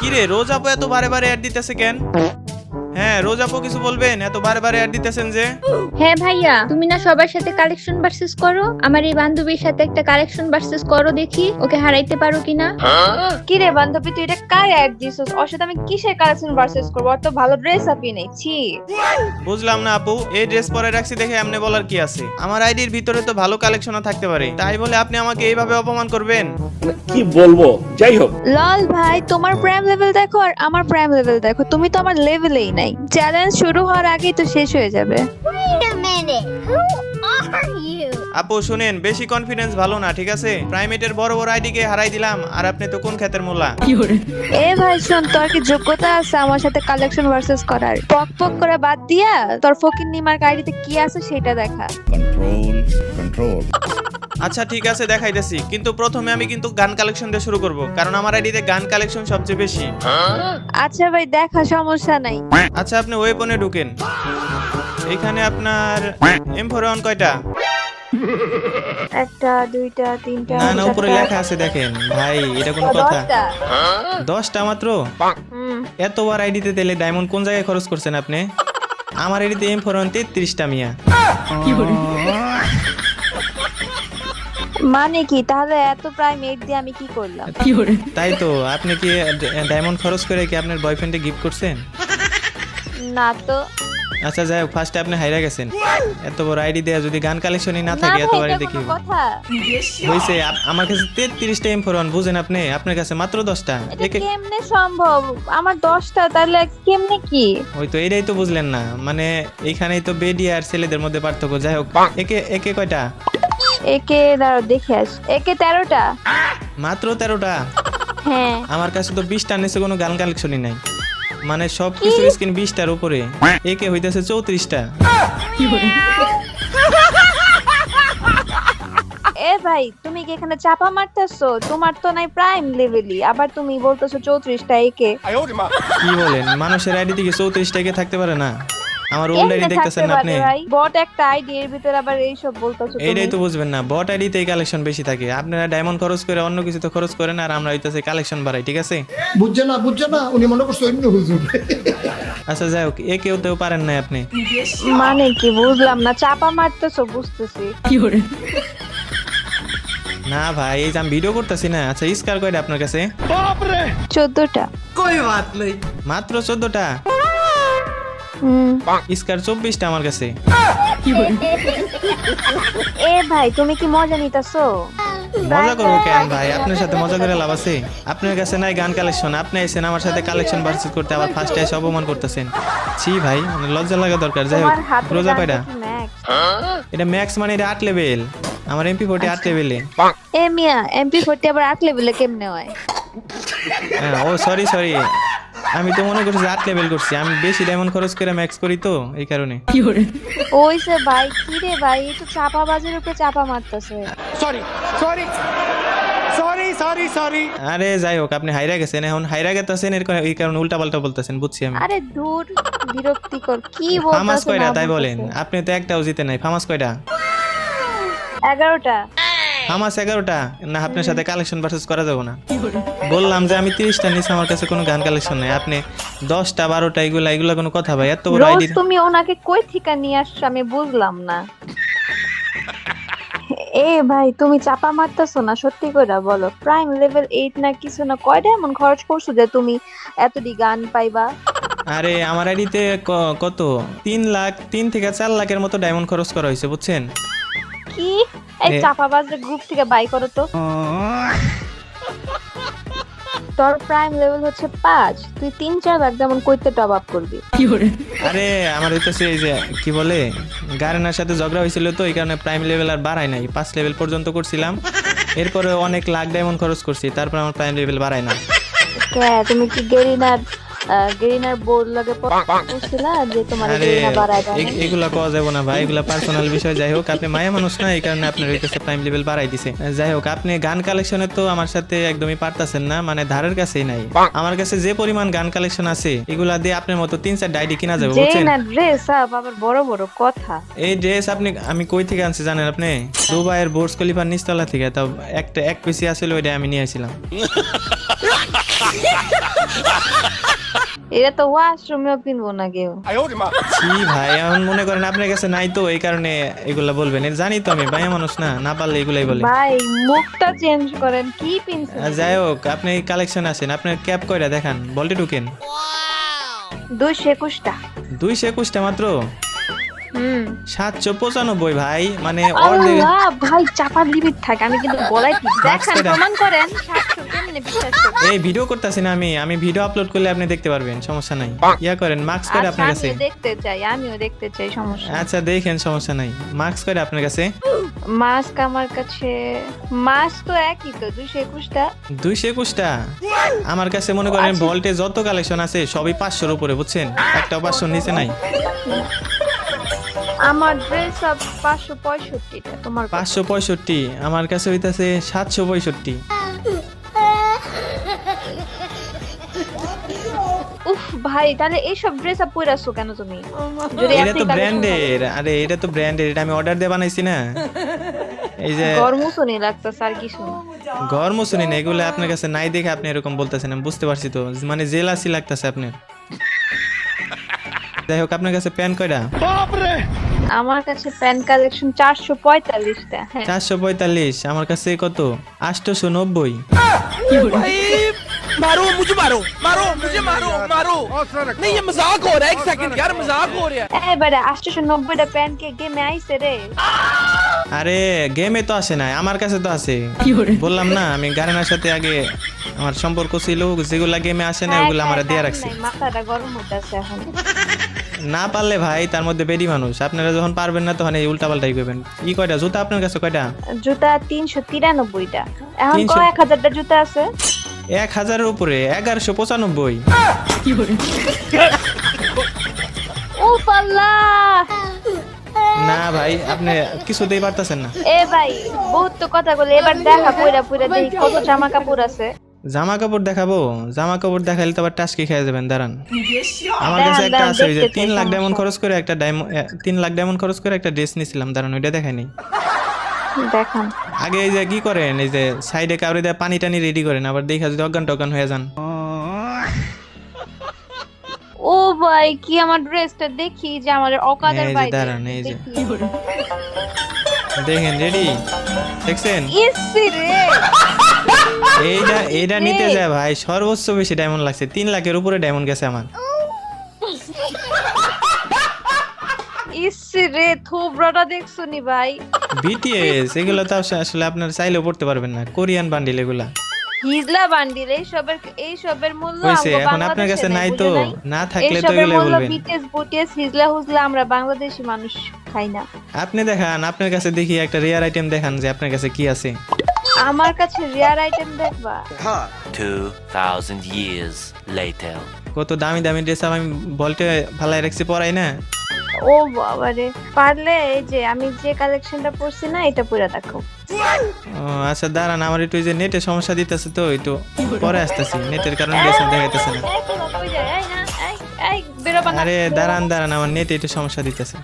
কি রে রোজ আপু এত বারে বারে অ্যাড দিতেছে কেন? হ্যাঁ রোজ আপু কিছু বলবেন? এত বারে বারে অ্যাড দিতেছেন যে। হ্যাঁ ভাইয়া তুমি না সবার সাথে কালেকশন ভার্সেস করো। আমার এই বান্ধবীর সাথে একটা কালেকশন ভার্সেস করো দেখি ওকে হারাইতে পারো কিনা। কি রে বান্ধবী তুই এটা কার অ্যাড দিছিস? ওর সাথে আমি কিসের কালেকশন ভার্সেস করব? ওর তো ভালো ড্রেস আপই নেই ছি। বুঝলাম না আপু এই ড্রেস পরে রাখছি দেখে এমনি বলার কি আছে? আমার আইডির ভিতরে তো ভালো কালেকশনও থাকতে পারে। তাই বলে আপনি আমাকে এইভাবে অপমান করবেন? কি বলব? যাই হোক। লাল ভাই তোমার প্রাইম লেভেল দেখো আর আমার প্রাইম লেভেল দেখো। তুমি তো আমার লেভেলেই নাই। চ্যালেঞ্জ শুরু হওয়ার আগেই তো শেষ হয়ে যাবে Wait a minute. Who are you? আপু শুনেন বেশি কনফিডেন্স ভালো না ঠিক আছে প্রাইমেটের বড় বড় আইডিকে হারাই দিলাম আর আপনি তো কোন ক্ষেতের মোলা এ ভাই শোন তোর কি যোগ্যতা আছে আমার সাথে কালেকশন ভার্সেস করার পক পক করে বাদ দিয়া তোর ফকির নিমার গাড়িতে কি আছে সেটা দেখা control, control. আচ্ছা ঠিক আছে দেখাইতেছি। কিন্তু প্রথমে আমি কিন্তু গান কালেকশন দিয়ে শুরু করব কারণ আমার আইডিতে গান কালেকশন সবচেয়ে বেশি। আচ্ছা ভাই দেখা সমস্যা নাই। আচ্ছা আপনি ওয়েপনে ঢুকেন। এখানে আপনার এম ফোর কয়টা? একটা দুইটা তিনটা না না উপরে লেখা আছে দেখেন। ভাই এটা কোনো কথা। দশটা। মাত্র? এতবার আইডিতে তেলে ডায়মন্ড কোন জায়গায় খরচ করছেন আপনি? আমার আইডিতে এম ফোর ওয়ান তেত্রিশটা মিয়া। মানে কি? তাহলে এত প্রাইম এইট দিয়ে আমি কি করলাম? তাই তো আপনি কি ডায়মন্ড খরচ করে কি আপনার বয়ফ্রেন্ডে গিফট করছেন? না তো। আচ্ছা যাই হোক ফার্স্টে আপনি হাইরা গেছেন। এত বড় আইডি দেয়া যদি গান কালেকশনই না থাকে এত ভাই বাড়ি দেখি হয়েছে আমার কাছে তেত্রিশটা এম ফোর ওয়ান বুঝেন আপনি? আপনার কাছে মাত্র দশটা। এটা একে কেমনে সম্ভব? আমার দশটা তাহলে কেমনে কি? ওই তো এটাই তো বুঝলেন না। মানে এইখানেই তো বেডি আর ছেলেদের মধ্যে পার্থক্য। যাই হোক একে একে কয়টা? একে দাঁড়াও দেখে আস একে তেরোটা? মাত্র তেরোটা? হ্যাঁ। আমার কাছে তো বিশটা নিচে কোনো গান কালেকশনই নাই। মানে সব কিছু স্ক্রিন বিশটার উপরে। একে হইতেছে চৌত্রিশটা। এ ভাই তুমি কি এখানে চাপা মারতেছো? তোমার তো নাই প্রাইম লেভেলই আবার তুমি বলতেছো চৌত্রিশটা একে। কি বলেন? মানুষের আইডি থেকে চৌত্রিশটা একে থাকতে পারে না। আমার ওল্ড আইডি দেখতেছেন না আপনি? ভাই? বট একটা আইডি এর ভিতরে আবার এইসব বলতেছো এইটাই তো বুঝবেন না বট আইডিতে কালেকশন বেশি থাকে। আপনারা ডায়মন্ড খরচ করে অন্য কিছু তো খরচ করেন আর আমরা হইতেছে কালেকশন বাড়াই ঠিক আছে? বুঝছে না বুঝছে না উনি মনে করছে অন্য হুজুর। আচ্ছা যাই হোক এ কেউ তেও পারেন না আপনি। মানে কি বুঝলাম না চাপা মারতেছো বুঝতেছি। কি করে? না ভাই এই যে আমি ভিডিও করতেছি না। আচ্ছা স্কার কয়টা আপনার কাছে? চোদ্দটা। মাত্র চোদ্দটা? হুম স্কার চব্বিশটা আমার কাছে। এ ভাই তুমি কি মজা নিতেছো? মজা করব কেন ভাই। আপনার সাথে মজা করে লাভ আছে? আপনার কাছে নাই গান কালেকশন আপনি এসেছেন আমার সাথে কালেকশন ভার্সেস করতে আবার ফার্স্টে এসে অপমান করতেছেন। ছি ভাই মানে লজ্জা লাগা দরকার। যাই হোক রোজা ম্যাক্স এটা ম্যাক্স মানে এটা আট লেভেল আমার এমপি ফোর্টি আট লেভেলে এ। মিয়া এমপি ফোরটি আবার আট লেভেলে কেমনে হয়? হ্যাঁ, ও সরি সরি আমি তো মনে করছি আট লেভেল করছি। আমি বেশি ডায়মন্ড খরচ করে ম্যাক্স করি তো এই কারণে। ওই সে ভাই কি রে ভাই একটু চাপা বাজের উপরে চাপা মারতেছে। Sorry sorry sorry sorry sorry আরে যাই হোক আপনি হাইরা গেছেন এখন হাইরা গেতাছেন এর এই কারণে উল্টা পাল্টা বলতেছেন বুঝছি আমি। আরে দূর বিরক্তি কর কি বলতাছেন ফামাস কয়টা? তাই বলেন আপনি তো একটাও জিতে নাই ফামাস কয়টা? 11টা আমার এগারোটা না আপনার সাথে কালেকশন ভার্সেস করা যাবে না। বললাম যে আমি তিরিশটা নিচে আমার কাছে কোনো গান কালেকশন নেই। আপনি দশটা বারোটা এগুলা এগুলা কোনো কথা ভাই এত বড় আইডি তুমি ওনাকে কই ঠিকা নিয়ে আসছো আমি বুঝলাম না। এ ভাই তুমি চাপা মারতেছো না সত্যি করে বলো। প্রাইম লেভেল এইট না কিছু না কয়টা এমন খরচ করছ যে তুমি এতটি গান পাইবা? আরে আমার আইডিতে কত? তিন লাখ তিন থেকে চার লাখের মতো ডায়মন্ড খরচ করা হয়েছে বুঝছেন? কি? এই চাপাবাজের গ্রুপ থেকে বাই করো তো। তোর প্রাইম লেভেল হচ্ছে পাঁচ। তুই তিন চার লাখ যেমন কইতে টপ আপ করবি। আরে আমার হইতেছে এই যে কি বলে গারেনার সাথে ঝগড়া হয়েছিল তো এই কারণে প্রাইম লেভেল আর বাড়াই নাই। পাঁচ লেভেল পর্যন্ত করছিলাম। এরপরে অনেক লাখ ডায়মন্ড খরচ করছি তারপর আমার প্রাইম লেভেল বাড়াই না। তুমি কি গেরিনার গেরিনার বোর্ড লাগে পড়ছিলা যে তোমার আরে বাড়ায় এ- এগুলা কওয়া যাবে না ভাই এগুলা পার্সোনাল বিষয় যাই হোক আপনি মায়া মানুষ না এই কারণে আপনার হইতেছে প্রাইম লেভেল বাড়াই দিছে। যাই হোক আপনি গান কালেকশনে তো আমার সাথে একদমই পারতাছেন না মানে ধারের কাছেই নাই। আমার কাছে যে পরিমাণ গান কালেকশন আছে এগুলা দিয়ে আপনার মতো তিন চার ডাইডি কিনা যাবে বুঝছেন? গেরিনার ড্রেস আপ আবার বড় বড় কথা। এই ড্রেস আপনি আমি কই থেকে আনছি জানেন আপনি? দুবাইয়ের বোর্ডস খলিফার নিচতলা থেকে তাও একটা এক পিসি আসলে ওইটা আমি নিয়ে আসছিলাম। এটা তো ওয়াশরুমেও কিনবো না কেউ। কি ভাই এখন মনে করেন আপনার কাছে নাই তো এই কারণে এগুলা বলবেন। জানি তো আমি ভাই মানুষ না না পারলে এগুলাই বলে। ভাই মুখটা চেঞ্জ করেন কি পিনছেন যাই হোক আপনি কালেকশন আছেন আপনি ক্যাপ কয়টা দেখান বলটি ঢুকেন। দুইশো একুশটা। দুইশো একুশটা মাত্র? সাতশো পঁচানব্বই ভাই মানে ভাই চাপার লিমিট থাকে আমি কিন্তু ঠিক। দেখান প্রমাণ করেন? এই ভিডিও করতেছি না আমি আমি ভিডিও আপলোড করলে আপনি দেখতে পারবেন সমস্যা নাই। ইয়া করেন মার্কস করে আচ্ছা, আপনার কাছে। দেখতে চাই আমিও দেখতে চাই সমস্যা আচ্ছা দেখেন সমস্যা নাই। মার্কস করে আপনার কাছে। মাস্ক আমার কাছে মাস্ক তো একই তো দুইশো একুশটা। দুইশো একুশটা? আমার কাছে মনে করেন আচ্ছা। ভল্টে যত কালেকশন আছে সবই পাঁচশোর উপরে বুঝছেন? একটাও পাঁচশোর নিচে নাই। আমার ড্রেস পাঁচশো পঁয়ষট্টিটা তোমার পাঁচশো পঁয়ষট্টি আমার কাছে হইতাছে সাতশো পঁয়ষট্টি। উফ ভাই তাহলে এইসব ড্রেস আপ পরে আসছো কেন তুমি? এটা তো ব্র্যান্ডের আরে এটা তো ব্র্যান্ডের এটা আমি অর্ডার দিয়ে বানাইছি না। এই যে করেন, গরমুসনি লাগতেছে আর কিছু না। ঘর মুসুনি না এগুলো আপনার কাছে নাই দেখে আপনি এরকম বলতেছেন আমি বুঝতে পারছি তো। মানে জেলাসি লাগতেছে আপনার। যাই হোক আপনার কাছে প্যান কয়টা? আমার কাছে প্যান কালেকশন চারশো পঁয়তাল্লিশটা হ্যাঁ চারশো পঁয়তাল্লিশ আমার কাছে কত আটশোশো নব্বই मारो मुझे मारो मारो मुझे मारो मारो नहीं ये मजाक हो रहा है एक सेकंड यार मजाक हो रहा है এবারে আটশোশো নব্বইটা প্যান কে গেমে আইছে রে আরে গেমে তো আসে নাই আমার কাছে তো আছে বললাম না আমি গার্ডেনার সাথে আগে আমার সম্পর্ক ছিল যেগুলা গেমে আসে না ওগুলো আমার দিয়ে রাখছি নাই, মাথাটা গরম হইতাছে এখন না পারলে ভাই তার মধ্যে বেডি মানুষ। আপনারা যখন পারবেন না তখন এই উল্টা পাল্টাই করবেন কি কয়টা? জুতা আপনার কাছে কয়টা? জুতা তিনশো তিরানব্বইটা। এখন কয়? এক হাজারটা জুতা আছে? এক হাজারের উপরে এগারোশো পঁচানব্বই। ও পাল্লা! না ভাই আপনি কিছুতেই পারতেছেন না। এ ভাই বহুত তো কথা বলে এবার দেখা পুরা পুরা দেখি কত জামা কাপড় আছে। জামা কাপড় দেখাবো? জামা কাপড় দেখাইলে তো আবার টাসকি খেয়ে যাবেন দাঁড়ান। আমার কাছে একটা আছে ওই যে তিন লাখ ডায়মন্ড খরচ করে একটা ডায়মন্ড তিন লাখ ডায়মন্ড খরচ করে একটা ড্রেস নিয়েছিলাম দাঁড়ান ওইটা দেখায়নি দেখান। আগে এই যে কি করেন এই যে সাইডে কাউরে দেয় পানি টানি রেডি করেন আবার দেখা যদি অজ্ঞান টজ্ঞান হয়ে যান। ও ভাই কি আমার ড্রেসটা দেখি যে আমাদের অকাদের বাইরে দাঁড়ান, এই যে। দেখেন রেডি দেখছেন? ইসি রে! এইটা এইটা নিতে। যায় ভাই সর্বোচ্চ বেশি ডায়মন্ড লাগছে। তিন লাখের উপরে ডায়মন্ড গেছে আমার। ইসি রে থোবরাটা দেখছ নি ভাই বিটিএস এগুলো তো আসলে- আপনার চাইলেও পড়তে পারবেন না। কোরিয়ান বান্ডিল এগুলা। হিজলা বান্ডিল এই সবের এই সবের মূল্য আমগো এখন আপনার কাছে নাই তো। না থাকলে তো এগুলো বলবেন। বিটিএস বুটিএস হিজলা হুজলা আমরা বাংলাদেশি মানুষ খাই না। আপনি দেখান আপনার কাছে দেখি একটা রেয়ার আইটেম দেখান যে আপনার কাছে কি আছে। আমার কাছে রিয়ার আইটেম দেখবা। 2,000 years later. কত দামি দামি ড্রেস আমি বলতে ভালাই রাখছি পরাই না। ও বাবারে পারলে এই যে আমি যে কালেকশনটা পরছি না এটা পুরো দেখো। আচ্ছা দাঁড়ান আমার একটু যে নেটে সমস্যা দিতেছে তো একটু পরে আসতেছি। নেটের কারণে ড্রেস দেখাইতেছে না। এই, এই, এই, এই, না, এই, এই, বেরোবা না। আরে দাঁড়ান দাঁড়ান আমার নেটে একটু সমস্যা দিতেছে।